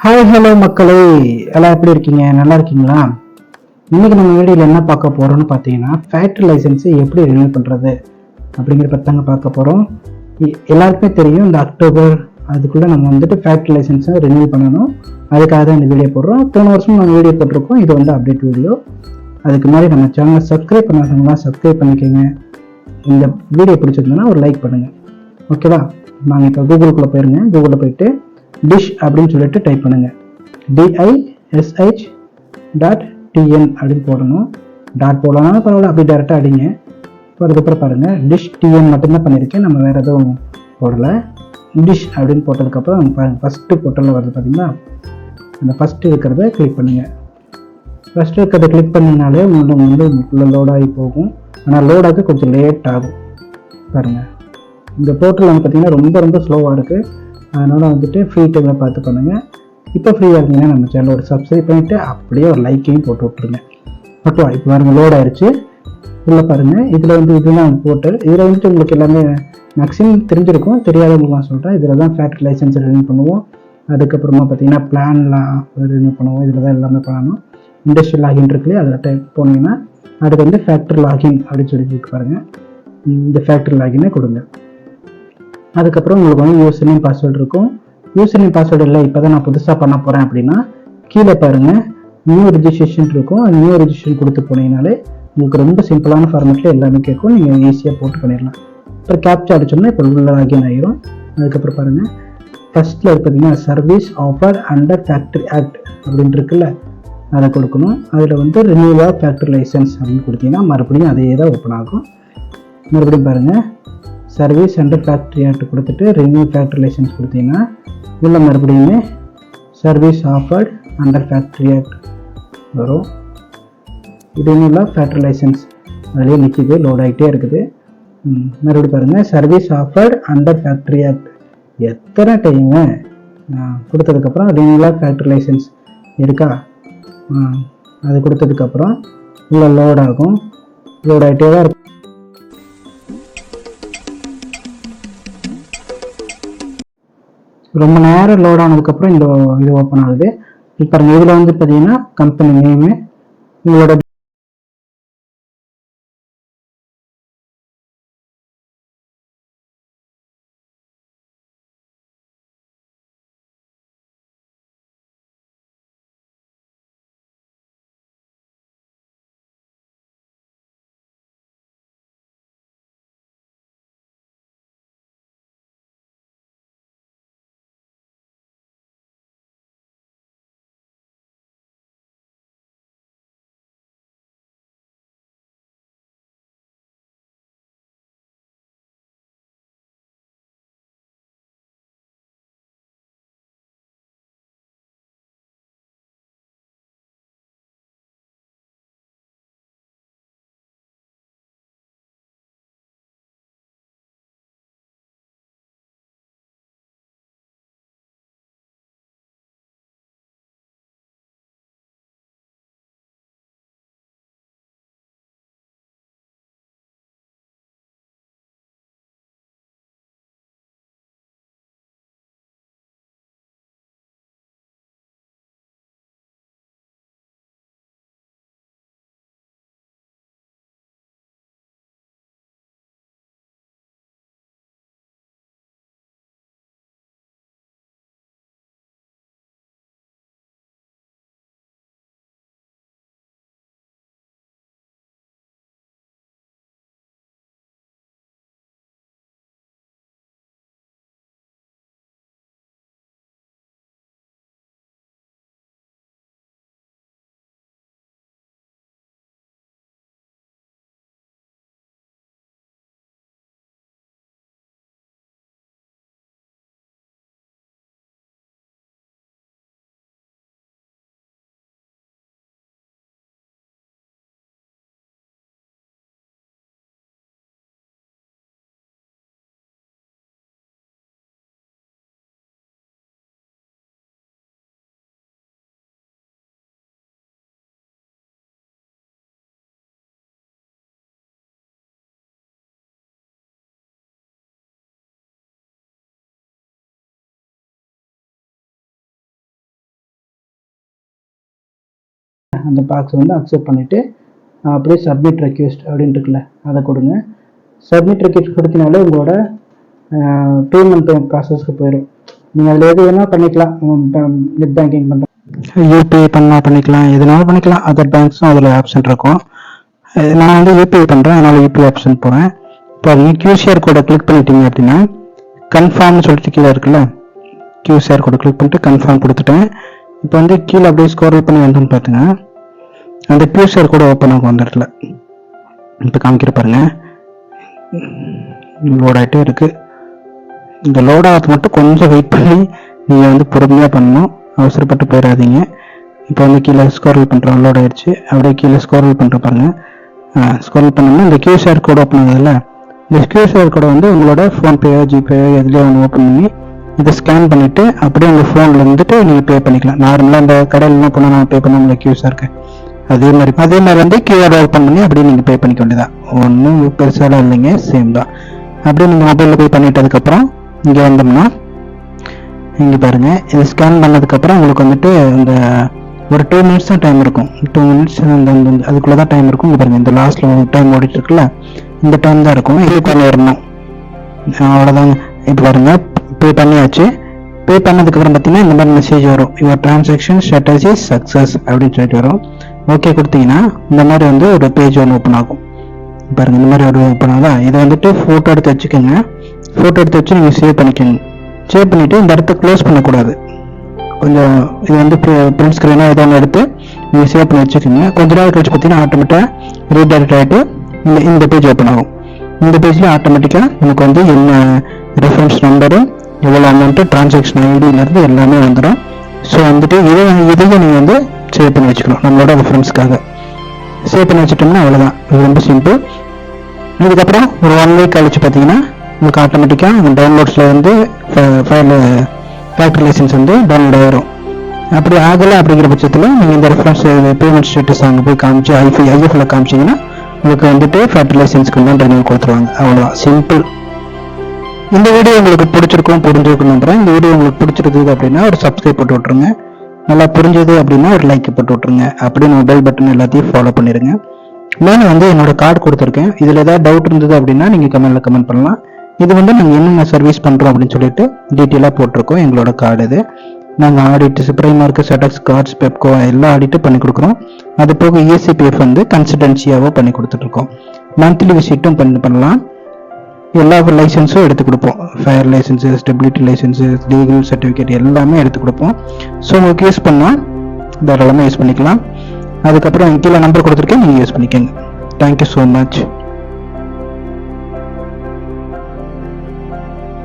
Hi hello மக்களே. எல்லாம் எப்படி இருக்கீங்க? நல்லா இருக்கீங்களா? இன்னைக்கு நம்ம வீடியோவில் என்ன பார்க்க போகிறோம்னு பார்த்தீங்கன்னா ஃபேக்ட்ரி லைசன்ஸை எப்படி ரினியூ பண்ணுறது அப்படிங்கிற பற்றாங்க பார்க்க போகிறோம் எல்லாருக்குமே தெரியும் இந்த அக்டோபர் அதுக்குள்ளே நம்ம வந்துட்டு ஃபேக்ட்ரி லைசன்ஸை ரினியூ பண்ணணும். அதுக்காக தான் இந்த வீடியோ போடுறோம். போன வருஷம் நம்ம வீடியோ போட்டிருக்கோம். இது வந்து அப்டேட் வீடியோ அதுக்கு முன்னாடி நம்ம சேனலை சப்ஸ்கிரைப் பண்ணாதவங்களாம் சப்ஸ்கிரைப் பண்ணிக்கோங்க. இந்த வீடியோ பிடிச்சிருந்தோன்னா ஒரு லைக் பண்ணுங்கள் ஓகேவா நாங்கள் இப்போ கூகுளுக்குள்ளே போயிருங்க. கூகுளில் போயிட்டு டிஷ் அப்படின்னு சொல்லிட்டு டைப் பண்ணுங்க. டிஐஎஸ்ஹெச் டாட் டிஎன் அப்படின்னு போடணும். டாட் போடலாம் பரவாயில்ல அப்படி டேரெக்டாக அடிங்க. இப்போ அதுக்கப்புறம் பாருங்கள் டிஷ் டிஎன் மட்டும்தான் பண்ணியிருக்கேன். நம்ம வேறு எதுவும் போடலை. டிஷ் அப்படின்னு போட்டதுக்கப்புறம் பாருங்கள் ஃபஸ்ட்டு போட்டலில் வருது பார்த்தீங்களா அந்த ஃபஸ்ட்டு இருக்கிறத கிளிக் பண்ணுங்கள் ஃபஸ்ட்டு இருக்கிறத கிளிக் பண்ணிங்கனாலே உங்களுக்கு வந்து உங்களுக்குள்ளே லோட் ஆகி போகும். ஆனால் லோட் ஆக கொஞ்சம் லேட் ஆகும். பாருங்கள் இந்த போர்ட்டல் வந்து பார்த்தீங்கன்னா ரொம்ப ரொம்ப ஸ்லோவாக இருக்குது அதனால் வந்துட்டு ஃப்ரீ டைமில் பார்த்து பண்ணுங்கள் இப்போ ஃப்ரீயாக இருந்தீங்கன்னா நம்ம சேனல் ஒரு சப்ஸ்கிரைப் பண்ணிவிட்டு அப்படியே ஒரு லைக்கையும் போட்டு விட்ருங்க ஓகேவா இப்போ பாருங்கள் லோட் ஆயிடுச்சு உள்ளே பாருங்கள் இதில் வந்து இதுதான் போர்ட்டல் இதில் வந்துட்டு உங்களுக்கு எல்லாமே மேக்ஸிமம் தெரிஞ்சிருக்கும். தெரியாதவங்களுக்கு நான் சொல்கிறேன் இதில் தான் ஃபேக்ட்ரி லைசன்ஸ் ரினியூ பண்ணுவோம். அதுக்கப்புறமா பார்த்தீங்கன்னா பிளான்லாம் ரினியூ பண்ணுவோம். இதில் தான் எல்லாமே பண்ணணும். இண்டஸ்ட்ரியல் லாகின் இருக்குல்லையே? அதில் டைப் போனீங்கன்னா அடுத்து வந்து ஃபேக்ட்ரி லாகின் அப்படின்னு சொல்லி பாருங்கள் இந்த ஃபேக்ட்ரி லாகினை கொடுங்க. அதுக்கப்புறம் உங்களுக்கு வந்து யூசர் நேம் பாஸ்வேர்டு இருக்கும். யூசர் நேம் பாஸ்வேர்டு இல்லை இப்போ தான் நான் புதுசாக பண்ண போகிறேன் அப்படின்னா கீழே பாருங்கள் நியூ ரிஜிஸ்ட்ரேஷன் இருக்கும். அந்த நியூ ரிஜிஸ்ட்ரேஷன் கொடுத்து போனீங்கனாலே உங்களுக்கு ரொம்ப சிம்பிளான ஃபார்மேட்டில் எல்லாமே கேட்கும். நீங்கள் ஈஸியாக போட்டு பண்ணிடலாம். அப்புறம் கேப்சா அடிச்சோம்னா இப்போ உள்ள லாகின் ஆகிரும் அதுக்கப்புறம் பாருங்கள் ஃபஸ்ட்டில் பார்த்தீங்கன்னா service offer under factory act அப்படின்னு இருக்குல்ல அதை கொடுக்கணும். அதில் வந்து ரினியூவா ஃபேக்ட்ரி லைசன்ஸ் அப்படின்னு கொடுத்தீங்கன்னா மறுபடியும் அதே தான் ஓப்பன் ஆகும். மறுபடியும் பாருங்கள் சர்வீஸ் அண்டர் ஃபேக்ட்ரி ஆக்ட் கொடுத்துட்டு ரினியூ ஃபேக்ட்ரி லைசன்ஸ் கொடுத்தீங்கன்னா உள்ள மறுபடியுமே service offered under factory act வரும். ரினியூவில் ஃபேக்ட்ரி லைசன்ஸ் அதுலேயே நிற்கிது லோட் ஆகிட்டே இருக்குது. ம், மறுபடியும் பாருங்கள் service offered under factory act எத்தனை டைமு கொடுத்ததுக்கப்புறம் ரினியூலாக ஃபேக்ட்ரி லைசன்ஸ் இருக்கா? ஆ, அது கொடுத்ததுக்கப்புறம் உள்ள லோட் ஆகும். லோட் ஆகிட்டே தான் இருக்கும் ரொம்ப நேரம் லோட் ஆனதுக்கப்புறம் இந்த இது ஓப்பன் ஆகுது. இப்போ இதில் வந்து பார்த்தீங்கன்னா கம்பெனி நேமு உங்களோட அந்த பாக்ஸ் வந்து அக்செப்ட் பண்ணிவிட்டு அப்படியே சப்மிட் ரெக்வெஸ்ட் அப்படின்னு இருக்குல்ல அதை கொடுங்க. சப்மிட் ரெக்வெஸ்ட் கொடுத்தனாலே உங்களோட பேமெண்ட் ப்ராசஸ்க்கு போயிடும் நீங்கள் அதில் எது வேணால் பண்ணிக்கலாம். நெட் பேங்கிங் பண்ணுற யூபிஐ பண்ணால் பண்ணிக்கலாம். எதுனாலும் பண்ணிக்கலாம். அதர் பேங்க்ஸும் அதில் ஆப்ஷன் இருக்கும். நான் வந்து யூபிஐ பண்ணுறேன் அதனால் யூபிஐ ஆப்ஷன் போகிறேன் இப்போ நீங்கள் கியூசிஆர் கோடை கிளிக் பண்ணிட்டீங்க அப்படின்னா கன்ஃபார்ம்னு சொல்லிட்டு கீழே இருக்குல்ல கியூசிஆர் கோடை கிளிக் பண்ணிட்டு கன்ஃபார்ம் கொடுத்துட்டேன். இப்போ வந்து கீழே அப்படியே ஸ்கோரல் பண்ணி வந்தோம்னு பார்த்துங்க. அந்த கியூசிஆர் கூட ஓப்பன் ஆகும் அந்த இடத்துல. இப்போ காமிக்கிற பாருங்க. லோட் ஆகிட்டே இருக்கு. இந்த லோட் ஆகிறது மட்டும் கொஞ்சம் வெயிட் பண்ணி நீங்கள் வந்து பொறுமையாக பண்ணணும். அவசரப்பட்டு போயிடாதீங்க. இப்போ வந்து கீழே ஸ்கோரல் பண்ணுறோம் லோட் ஆயிடுச்சு. அப்படியே கீழே ஸ்கோரல் பண்ணுற பாருங்க. ஸ்கோரல் பண்ணோம்னா இந்த கியூசிஆர் கோட் ஓப்பன் ஆகுதுல்ல. இந்த கியூசிஆர் கோடை வந்து உங்களோட ஃபோன்பேயோ ஜிபேயோ எதுலேயோ ஒன்று ஓப்பன் பண்ணி இதை ஸ்கேன் பண்ணிவிட்டு அப்படியே உங்கள் ஃபோனில் இருந்துட்டு நீங்கள் பே பண்ணிக்கலாம். நார்மலாக இந்த கடையிலலாம் போனால் நான் பே பண்ணுவோம்ல கியூசிஆருக்கு அதே மாதிரி அதே மாதிரி வந்து கியூஆர் ஓப்பன் பண்ணி அப்படியே நீங்கள் பே பண்ணிக்க வேண்டியதான் ஒன்றும் பெருசாலாம் இல்லைங்க சேம் தான். அப்படியே நீங்கள் மொபைலில் பே பண்ணிட்டதுக்கப்புறம் இங்கே வந்தோம்னா இங்கே பாருங்கள் இது ஸ்கேன் பண்ணதுக்கப்புறம் உங்களுக்கு வந்துட்டு இந்த ஒரு டூ மினிட்ஸ் தான் டைம் இருக்கும். டூ மினிட்ஸ் அந்த அதுக்குள்ளே தான் டைம் இருக்கும். இங்கே பாருங்க இந்த லாஸ்ட்டில் டைம் ஓடிட்டு இருக்குல்ல இந்த டைம் தான் இருக்கும். இது பண்ணி வரணும் அவ்வளோதாங்க இப்போ பாருங்கள் பே பண்ணியாச்சு. பே பண்ணதுக்கப்புறம் பார்த்தீங்கன்னா இந்த மாதிரி மெசேஜ் வரும். யுவர் டிரான்சாக்ஷன் ஸ்ட்ராட்டஜி சக்ஸஸ் அப்படின்னு சொல்லிட்டு வரும். ஓகே கொடுத்தீங்கன்னா இந்த மாதிரி வந்து ஒரு பேஜ் ஒன்று ஓப்பன் ஆகும். பாருங்க இந்த மாதிரி ஒரு ஓப்பன் ஆகுதா? இதை வந்துட்டு ஃபோட்டோ எடுத்து வச்சுக்கோங்க. ஃபோட்டோ எடுத்து வச்சு நீங்கள் சேவ் பண்ணிக்கோங்க. சேவ் பண்ணிவிட்டு இந்த இடத்த க்ளோஸ் பண்ணக்கூடாது. கொஞ்சம் இது வந்து பிரிண்ட் ஸ்க்ரீனாக ஏதோ ஒன்று எடுத்து நீங்கள் சேவ் பண்ணி வச்சுக்கோங்க. கொஞ்ச நாள் கழிச்சு பார்த்தீங்கன்னா ஆட்டோமேட்டிக்காக ரீடைரக்ட் ஆகிட்டு இந்த இந்த பேஜ் ஓப்பன் ஆகும். இந்த பேஜில் ஆட்டோமேட்டிக்காக நமக்கு வந்து என்ன ரெஃபரன்ஸ் நம்பரும் எவ்வளோ அமௌண்ட்டு டிரான்சாக்ஷன் ஐடியிலேருந்து எல்லாமே வந்துடும் ஸோ வந்துட்டு இதை இதையும் நீங்கள் வந்து சேவ் பண்ணி வச்சுக்கணும் நம்மளோட ரெஃபரன்ஸ்க்காக சேவ் பண்ணி வச்சுட்டோம்னா அவ்வளோதான் இது ரொம்ப சிம்பிள் இதுக்கப்புறம் ஒரு ஒன் வீக் கழிச்சு பார்த்தீங்கன்னா உங்களுக்கு ஆட்டோமேட்டிக்காக அந்த டவுன்லோட்ஸில் வந்து ஃபைல் ஃபேக்ட்ரி லைசன்ஸ் வந்து டவுன்லோட் ஆயிரும். அப்படி ஆகலை அப்படிங்கிற பட்சத்தில் நீங்கள் இந்த ரெஃபரன்ஸ் பேமெண்ட் ஸ்டேட்டஸ் அங்கே போய் காமிச்சு ஐஃபி ஐஎஃப்ல காமிச்சிங்கன்னா உங்களுக்கு வந்துட்டு ஃபேக்ட்ரி லைசன்ஸ்க்கு வந்து ரெனியூ கொடுத்துருவாங்க. அவ்வளோதான் சிம்பிள் இந்த வீடியோ உங்களுக்கு பிடிச்சிருக்கும் புரிஞ்சிருக்கும் நம்புறேன் இந்த வீடியோ உங்களுக்கு பிடிச்சிருந்தது அப்படின்னா ஒரு சப்ஸ்கிரைப் போட்டு விட்ருங்க நல்லா புரிஞ்சது அப்படின்னா ஒரு லைக் போட்டு விட்ருங்க அப்படின்னு மொபைல் பட்டன் எல்லாத்தையும் ஃபாலோ பண்ணிடுங்க மேலே வந்து என்னோட கார்டு கொடுத்துருக்கேன். இதில் ஏதாவது டவுட் இருந்தது அப்படின்னா நீங்கள் கமெண்ட்டில் கமெண்ட் பண்ணலாம். இது வந்து நாங்கள் என்னென்ன சர்வீஸ் பண்ணுறோம் அப்படின்னு சொல்லிட்டு டீட்டெயிலாக போட்டிருக்கோம். எங்களோட கார்டு இது. நாங்கள் ஆடிட் சுப்ரைமார்க்கு செட்டக்ஸ் கார்ட்ஸ் பெப்கோ எல்லா ஆடிட்டும் பண்ணி கொடுக்குறோம். அது போக இஎஸ்சிபிஎஃப் வந்து கன்சல்டன்சியாகவும் பண்ணி கொடுத்துட்ருக்கோம் மந்த்லி விசிட்டும் பண்ணி பண்ணலாம். எல்லா லைசன்ஸும் எடுத்து கொடுப்போம். Fire license stability license legal certificate எல்லாமே எடுத்து கொடுப்போம். ஸோ உங்களுக்கு யூஸ் பண்ணால் தாராளமாக யூஸ் பண்ணிக்கலாம். அதுக்கப்புறம் கீழே நம்பர் கொடுத்துருக்கேன் நீங்கள் யூஸ் பண்ணிக்கோங்க. Thank you so much